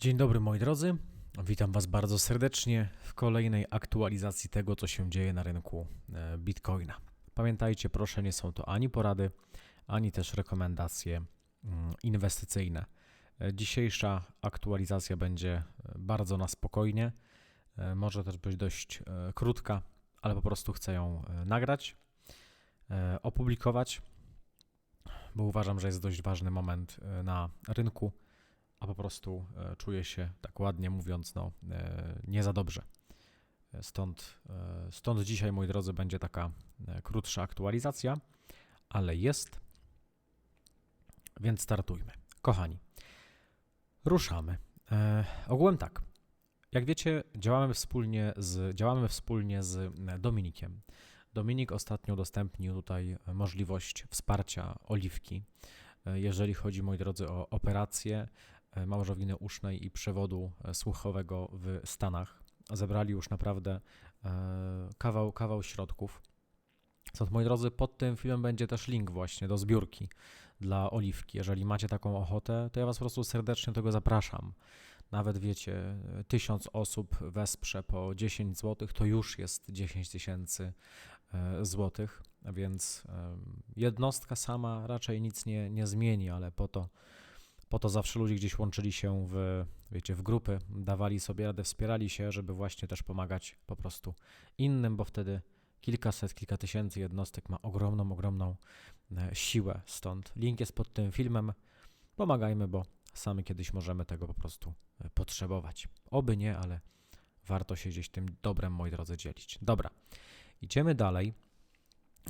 Dzień dobry moi drodzy, witam Was bardzo serdecznie w kolejnej aktualizacji tego, co się dzieje na rynku e, Bitcoina. Pamiętajcie, proszę, nie są to ani porady, ani też rekomendacje mm, inwestycyjne. E, Dzisiejsza aktualizacja będzie e, bardzo na spokojnie, może też być dość krótka, ale po prostu chcę ją nagrać, opublikować, bo uważam, że jest dość ważny moment na rynku a po prostu e, czuję się, tak ładnie mówiąc, no, e, nie za dobrze. Stąd, e, stąd dzisiaj, moi drodzy, będzie taka krótsza aktualizacja, ale jest, więc startujmy. Kochani, ruszamy. Ogółem tak. Jak wiecie, działamy wspólnie z, działamy wspólnie z Dominikiem. Dominik ostatnio udostępnił tutaj możliwość wsparcia oliwki, jeżeli chodzi, moi drodzy, o operacje e, małżowiny usznej i przewodu e, słuchowego w Stanach. Zebrali już naprawdę e, kawał, kawał środków. Stąd, moi drodzy, pod tym filmem będzie też link właśnie do zbiórki dla Oliwki. Jeżeli macie taką ochotę, to ja Was po prostu serdecznie tego zapraszam. Nawet wiecie, tysiąc osób wesprze po 10 zł, to już jest 10 tysięcy e, złotych, więc jednostka sama raczej nic nie, nie zmieni, ale po to, po to zawsze ludzie gdzieś łączyli się w, wiecie, w grupy, dawali sobie radę, wspierali się, żeby właśnie też pomagać po prostu innym, bo wtedy kilkaset, kilka tysięcy jednostek ma ogromną, ogromną e, siłę. Stąd link jest pod tym filmem. Pomagajmy, bo sami kiedyś możemy tego po prostu e, potrzebować. Oby nie, ale warto się gdzieś tym dobrem, moi drodzy, dzielić. Dobra, idziemy dalej.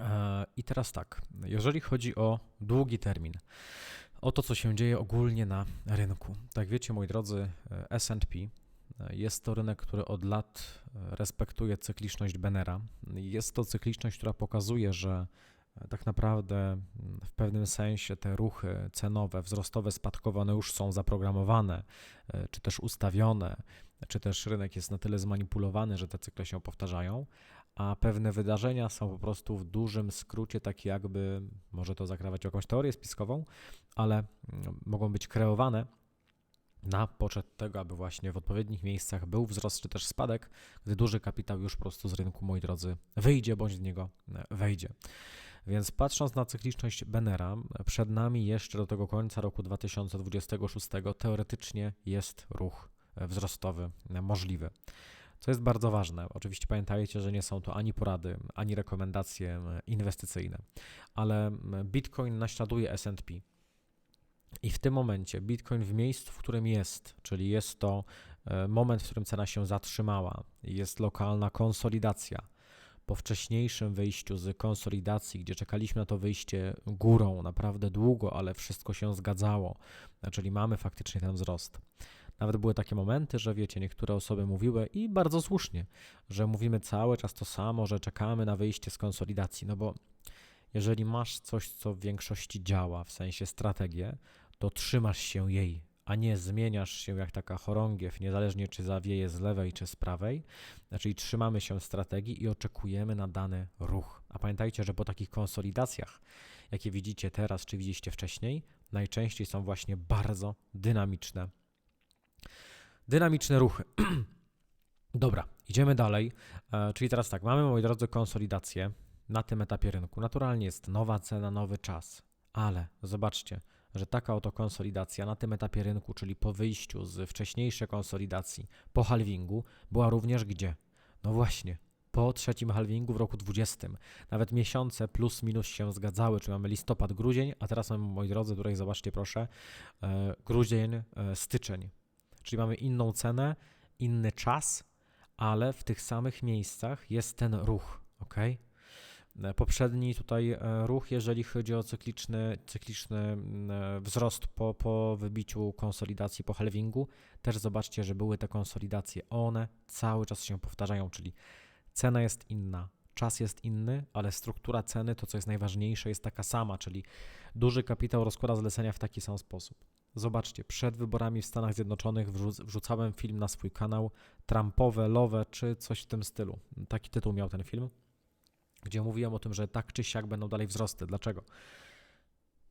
E, I teraz tak, jeżeli chodzi o długi termin, o to, co się dzieje ogólnie na rynku. Tak wiecie, moi drodzy, e, S&P e, jest to rynek, który od lat e, respektuje cykliczność Benera. Jest to cykliczność, która pokazuje, że tak naprawdę mm, w pewnym sensie te ruchy cenowe, wzrostowe, spadkowe, one już są zaprogramowane, czy też ustawione, czy też rynek jest na tyle zmanipulowany, że te cykle się powtarzają, a pewne wydarzenia są po prostu w dużym skrócie, takie jakby, może to zakrawać jakąś teorię spiskową, ale mm, mogą być kreowane na poczet tego, aby właśnie w odpowiednich miejscach był wzrost czy też spadek, gdy duży kapitał już po prostu z rynku, moi drodzy, wyjdzie bądź z niego e, wejdzie. Więc patrząc na cykliczność Benera, przed nami jeszcze do tego końca roku 2026 teoretycznie jest ruch e, wzrostowy e, możliwy. Co jest bardzo ważne, oczywiście pamiętajcie, że nie są to ani porady, ani rekomendacje e, inwestycyjne, ale Bitcoin naśladuje SP. I w tym momencie Bitcoin w miejscu, w którym jest, czyli jest to e, moment, w którym cena się zatrzymała, jest lokalna konsolidacja. Po wcześniejszym wyjściu z konsolidacji, gdzie czekaliśmy na to wyjście górą naprawdę długo, ale wszystko się zgadzało, czyli mamy faktycznie ten wzrost. Nawet były takie momenty, że wiecie, niektóre osoby mówiły i bardzo słusznie, że mówimy cały czas to samo, że czekamy na wyjście z konsolidacji, no bo jeżeli masz coś, co w większości działa, w sensie strategię, to trzymasz się jej, a nie zmieniasz się jak taka chorągiew, niezależnie czy zawieje z lewej czy z prawej. Czyli trzymamy się strategii i oczekujemy na dany ruch. A pamiętajcie, że po takich konsolidacjach, jakie widzicie teraz czy widzieliście wcześniej, najczęściej są właśnie bardzo dynamiczne. Dynamiczne ruchy. Dobra, idziemy dalej. E, czyli teraz tak, mamy, moi drodzy, konsolidację na tym etapie rynku. Naturalnie jest nowa cena, nowy czas, ale zobaczcie, że taka oto konsolidacja na tym etapie rynku, czyli po wyjściu z wcześniejszej konsolidacji, po halvingu, była również gdzie? No właśnie, po trzecim halvingu w roku 20. Nawet miesiące plus minus się zgadzały, czyli mamy listopad, grudzień, a teraz mamy, moi drodzy, tutaj zobaczcie proszę, e, grudzień, e, styczeń. Czyli mamy inną cenę, inny czas, ale w tych samych miejscach jest ten ruch, ok? E, Poprzedni tutaj e, ruch, jeżeli chodzi o cykliczny, cykliczny e, wzrost po, po wybiciu konsolidacji, po halvingu, też zobaczcie, że były te konsolidacje. One cały czas się powtarzają, czyli cena jest inna, czas jest inny, ale struktura ceny, to co jest najważniejsze, jest taka sama, czyli duży kapitał rozkłada zlecenia w taki sam sposób. Zobaczcie, przed wyborami w Stanach Zjednoczonych wrzuc- wrzucałem film na swój kanał Trumpowe, Lowe czy coś w tym stylu. Taki tytuł miał ten film gdzie mówiłem o tym, że tak czy siak będą dalej wzrosty. Dlaczego?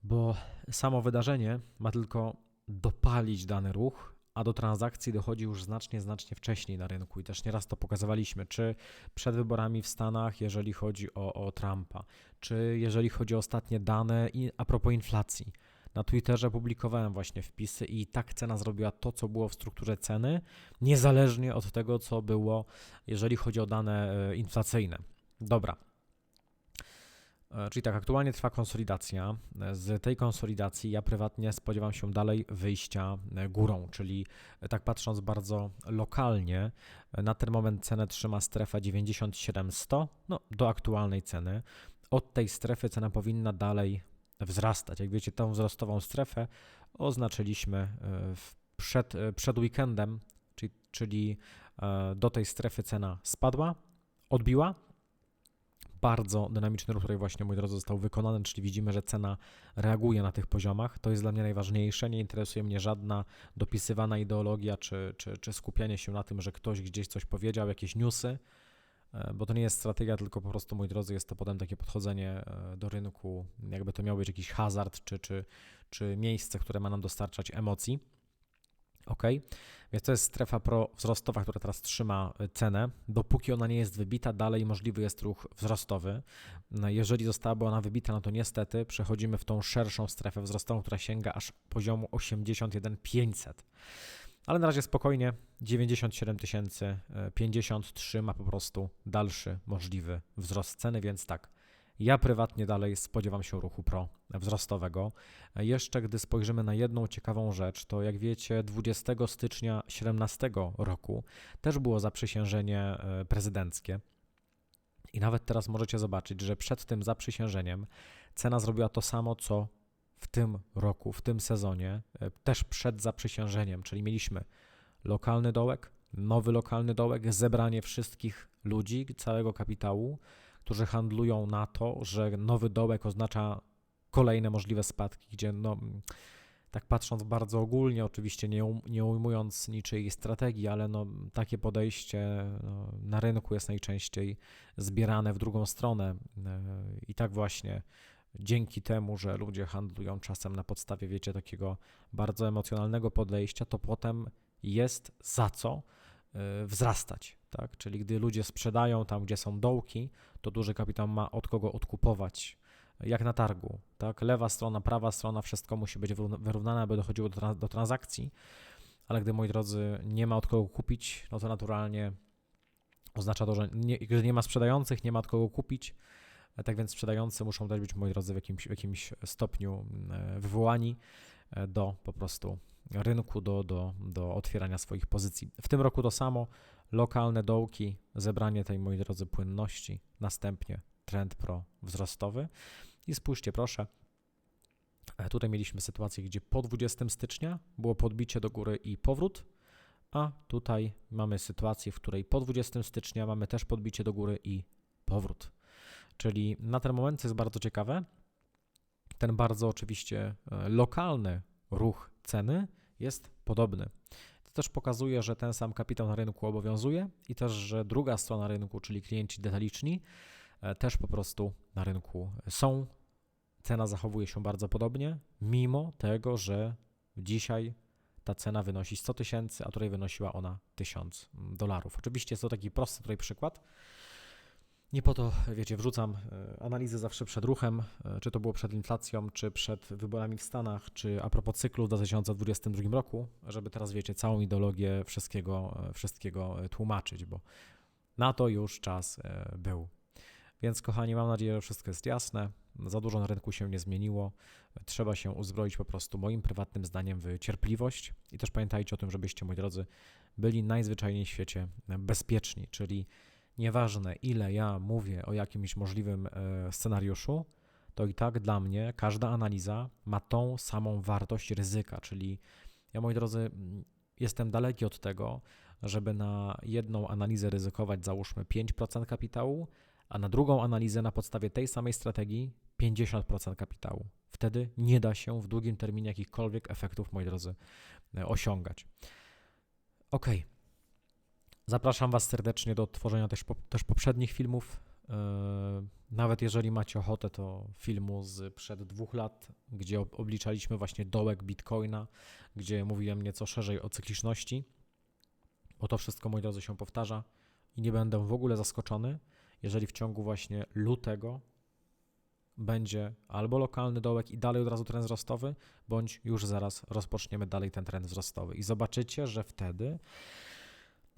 Bo samo wydarzenie ma tylko dopalić dany ruch, a do transakcji dochodzi już znacznie, znacznie wcześniej na rynku i też nieraz to pokazywaliśmy, czy przed wyborami w Stanach, jeżeli chodzi o, o Trumpa, czy jeżeli chodzi o ostatnie dane i a propos inflacji. Na Twitterze publikowałem właśnie wpisy i tak cena zrobiła to, co było w strukturze ceny, niezależnie od tego, co było, jeżeli chodzi o dane e, inflacyjne. Dobra, E, czyli tak, aktualnie trwa konsolidacja. E, z tej konsolidacji ja prywatnie spodziewam się dalej wyjścia górą, czyli tak patrząc bardzo lokalnie, na ten moment cenę trzyma strefa 97,100 no, do aktualnej ceny. Od tej strefy cena powinna dalej wzrastać. Jak wiecie, tą wzrostową strefę oznaczyliśmy przed, przed weekendem, czyli, czyli do tej strefy cena spadła, odbiła, bardzo dynamiczny ruch, który właśnie, mój drodzy, został wykonany, czyli widzimy, że cena reaguje na tych poziomach. To jest dla mnie najważniejsze. Nie interesuje mnie żadna dopisywana ideologia czy, czy, czy skupianie się na tym, że ktoś gdzieś coś powiedział, jakieś newsy, e, bo to nie jest strategia, tylko po prostu, mój drodzy, jest to potem takie podchodzenie e, do rynku, jakby to miał być jakiś hazard czy, czy, czy miejsce, które ma nam dostarczać emocji. OK? Więc to jest strefa prowzrostowa, która teraz trzyma y, cenę. Dopóki ona nie jest wybita, dalej możliwy jest ruch wzrostowy. No, jeżeli zostałaby ona wybita, no to niestety przechodzimy w tą szerszą strefę wzrostową, która sięga aż poziomu 81,500. Ale na razie spokojnie, 97 53 ma po prostu dalszy możliwy wzrost ceny, więc tak, ja prywatnie dalej spodziewam się ruchu pro wzrostowego. Jeszcze gdy spojrzymy na jedną ciekawą rzecz, to jak wiecie, 20 stycznia 2017 roku też było zaprzysiężenie e, prezydenckie. I nawet teraz możecie zobaczyć, że przed tym zaprzysiężeniem cena zrobiła to samo, co w tym roku, w tym sezonie, e, też przed zaprzysiężeniem, czyli mieliśmy lokalny dołek, nowy lokalny dołek, zebranie wszystkich ludzi, całego kapitału, którzy handlują na to, że nowy dołek oznacza kolejne możliwe spadki, gdzie no, tak patrząc bardzo ogólnie, oczywiście nie, um, nie ujmując niczyjej strategii, ale no, takie podejście no, na rynku jest najczęściej zbierane w drugą stronę e, i tak właśnie dzięki temu, że ludzie handlują czasem na podstawie, wiecie, takiego bardzo emocjonalnego podejścia, to potem jest za co e, wzrastać, tak? Czyli gdy ludzie sprzedają tam, gdzie są dołki, to duży kapitał ma od kogo odkupować. Jak na targu, tak? Lewa strona, prawa strona, wszystko musi być wyrównane, aby dochodziło do, do transakcji, ale gdy, moi drodzy, nie ma od kogo kupić, no to naturalnie oznacza to, że nie, gdy nie ma sprzedających, nie ma od kogo kupić, tak więc sprzedający muszą też być, moi drodzy, w jakimś, w jakimś stopniu e, wywołani e, do po prostu rynku, do, do, do otwierania swoich pozycji. W tym roku to samo, lokalne dołki, zebranie tej, moi drodzy, płynności, następnie trend pro wzrostowy. I spójrzcie proszę, e, tutaj mieliśmy sytuację, gdzie po 20 stycznia było podbicie do góry i powrót, a tutaj mamy sytuację, w której po 20 stycznia mamy też podbicie do góry i powrót. Czyli na ten moment, co jest bardzo ciekawe, ten bardzo oczywiście e, lokalny ruch ceny jest podobny też pokazuje, że ten sam kapitał na rynku obowiązuje i też, że druga strona rynku, czyli klienci detaliczni, e, też po prostu na rynku są. Cena zachowuje się bardzo podobnie, mimo tego, że dzisiaj ta cena wynosi 100 tysięcy, a tutaj wynosiła ona 1000 dolarów. Oczywiście jest to taki prosty tutaj przykład, nie po to, wiecie, wrzucam e, analizy zawsze przed ruchem, e, czy to było przed inflacją, czy przed wyborami w Stanach, czy a propos cyklu w 2022 roku, żeby teraz, wiecie, całą ideologię wszystkiego, e, wszystkiego tłumaczyć, bo na to już czas był. Więc, kochani, mam nadzieję, że wszystko jest jasne. Za dużo na rynku się nie zmieniło. Trzeba się uzbroić po prostu, moim prywatnym zdaniem, w cierpliwość. I też pamiętajcie o tym, żebyście, moi drodzy, byli najzwyczajniej w świecie bezpieczni, czyli nieważne ile ja mówię o jakimś możliwym e, scenariuszu, to i tak dla mnie każda analiza ma tą samą wartość ryzyka, czyli ja, moi drodzy, jestem daleki od tego, żeby na jedną analizę ryzykować załóżmy 5% kapitału, a na drugą analizę na podstawie tej samej strategii 50% kapitału. Wtedy nie da się w długim terminie jakichkolwiek efektów, moi drodzy, e, osiągać. Ok. Zapraszam Was serdecznie do odtworzenia też, też poprzednich filmów Nawet jeżeli macie ochotę, to filmu z przed dwóch lat, gdzie obliczaliśmy właśnie dołek Bitcoina, gdzie mówiłem nieco szerzej o cykliczności, bo to wszystko, moi drodzy, się powtarza i nie będę w ogóle zaskoczony, jeżeli w ciągu właśnie lutego będzie albo lokalny dołek i dalej od razu trend wzrostowy, bądź już zaraz rozpoczniemy dalej ten trend wzrostowy. I zobaczycie, że wtedy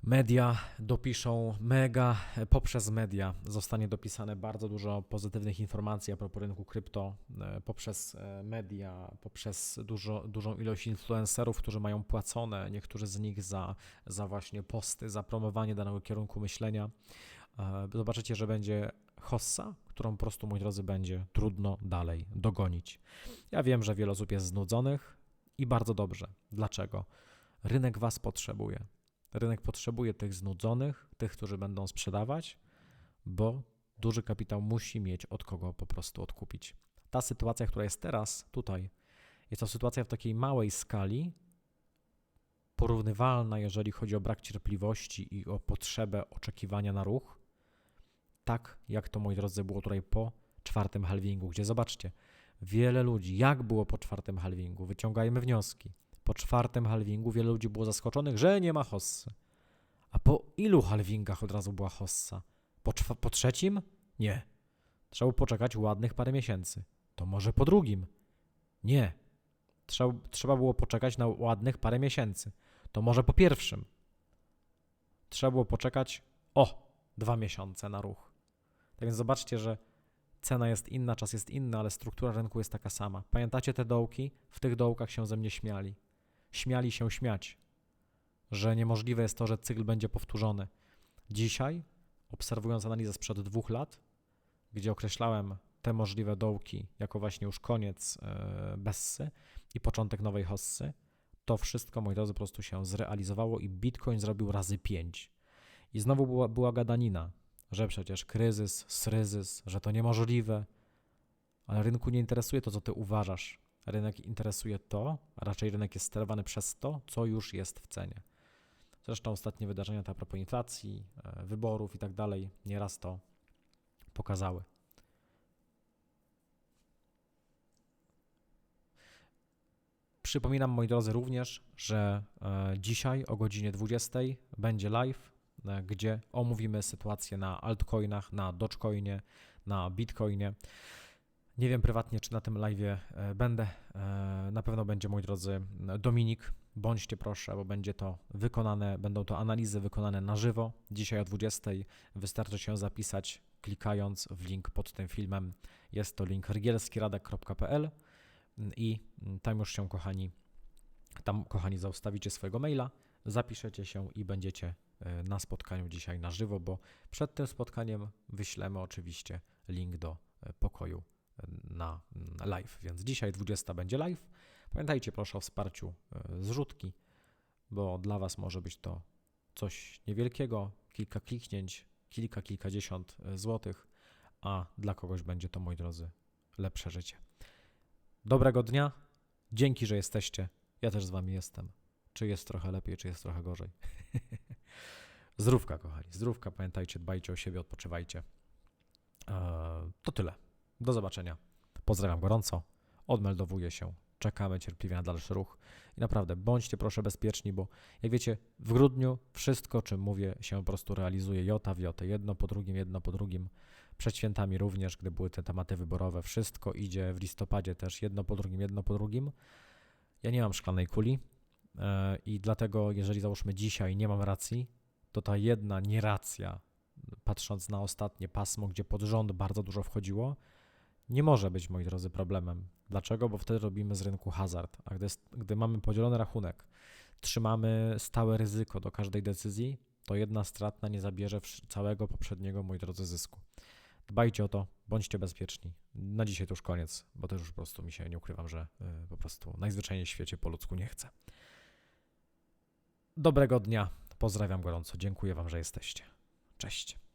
media dopiszą mega, poprzez media zostanie dopisane bardzo dużo pozytywnych informacji a propos rynku krypto, e, poprzez e, media, poprzez dużo, dużą ilość influencerów, którzy mają płacone, niektórzy z nich za, za właśnie posty, za promowanie danego kierunku myślenia. E, zobaczycie, że będzie hossa, którą po prostu, moi drodzy, będzie trudno dalej dogonić. Ja wiem, że wiele osób jest znudzonych i bardzo dobrze. Dlaczego? Rynek was potrzebuje. Rynek potrzebuje tych znudzonych, tych, którzy będą sprzedawać, bo duży kapitał musi mieć od kogo po prostu odkupić. Ta sytuacja, która jest teraz tutaj, jest to sytuacja w takiej małej skali, porównywalna, jeżeli chodzi o brak cierpliwości i o potrzebę oczekiwania na ruch, tak jak to, moi drodzy, było tutaj po czwartym halvingu, gdzie zobaczcie, wiele ludzi, jak było po czwartym halvingu, wyciągajmy wnioski. Po czwartym halvingu wiele ludzi było zaskoczonych, że nie ma hossy. A po ilu halvingach od razu była hossa? Po, po trzecim? Nie. Trzeba poczekać ładnych parę miesięcy. To może po drugim? Nie. Trzeba, trzeba było poczekać na ładnych parę miesięcy. To może po pierwszym? Trzeba było poczekać o dwa miesiące na ruch. Tak więc zobaczcie, że cena jest inna, czas jest inny, ale struktura rynku jest taka sama. Pamiętacie te dołki? W tych dołkach się ze mnie śmiali śmiali się śmiać, że niemożliwe jest to, że cykl będzie powtórzony. Dzisiaj, obserwując analizę sprzed dwóch lat, gdzie określałem te możliwe dołki jako właśnie już koniec yy, Bessy i początek nowej hossy, to wszystko, moi drodzy, po prostu się zrealizowało i Bitcoin zrobił razy pięć. I znowu była, była gadanina, że przecież kryzys, sryzys, że to niemożliwe, ale rynku nie interesuje to, co ty uważasz. Rynek interesuje to, a raczej rynek jest sterowany przez to, co już jest w cenie. Zresztą ostatnie wydarzenia a propos inflacji, e, wyborów i tak dalej nieraz to pokazały. Przypominam moi drodzy również, że e, dzisiaj o godzinie 20 będzie live, e, gdzie omówimy sytuację na altcoinach, na Dogecoinie, na Bitcoinie. Nie wiem prywatnie, czy na tym live e, będę. E, na pewno będzie, moi drodzy, Dominik. Bądźcie proszę, bo będzie to wykonane, będą to analizy wykonane na żywo. Dzisiaj o 20. Wystarczy się zapisać, klikając w link pod tym filmem. Jest to link rygielskiradek.pl i tam już się, kochani, tam, kochani, zostawicie swojego maila, zapiszecie się i będziecie e, na spotkaniu dzisiaj na żywo, bo przed tym spotkaniem wyślemy oczywiście link do pokoju na live. Więc dzisiaj 20 będzie live. Pamiętajcie proszę o wsparciu e, zrzutki, bo dla Was może być to coś niewielkiego, kilka kliknięć, kilka, kilkadziesiąt e, złotych, a dla kogoś będzie to, moi drodzy, lepsze życie. Dobrego dnia, dzięki, że jesteście. Ja też z Wami jestem. Czy jest trochę lepiej, czy jest trochę gorzej. zdrówka, kochani, zdrówka. Pamiętajcie, dbajcie o siebie, odpoczywajcie. Eee, to tyle. Do zobaczenia. Pozdrawiam gorąco. Odmeldowuję się. Czekamy cierpliwie na dalszy ruch. I naprawdę, bądźcie proszę bezpieczni, bo jak wiecie, w grudniu wszystko, czym mówię, się po prostu realizuje jota w jotę. Jedno po drugim, jedno po drugim. Przed świętami również, gdy były te tematy wyborowe, wszystko idzie w listopadzie też jedno po drugim, jedno po drugim. Ja nie mam szklanej kuli yy, i dlatego, jeżeli załóżmy dzisiaj nie mam racji, to ta jedna nieracja, patrząc na ostatnie pasmo, gdzie pod rząd bardzo dużo wchodziło, nie może być, moi drodzy, problemem. Dlaczego? Bo wtedy robimy z rynku hazard. A gdy, gdy mamy podzielony rachunek, trzymamy stałe ryzyko do każdej decyzji, to jedna stratna nie zabierze całego poprzedniego, moi drodzy, zysku. Dbajcie o to, bądźcie bezpieczni. Na dzisiaj to już koniec, bo też już po prostu mi się nie ukrywam, że y, po prostu najzwyczajniej w świecie po ludzku nie chcę. Dobrego dnia, pozdrawiam gorąco, dziękuję Wam, że jesteście. Cześć.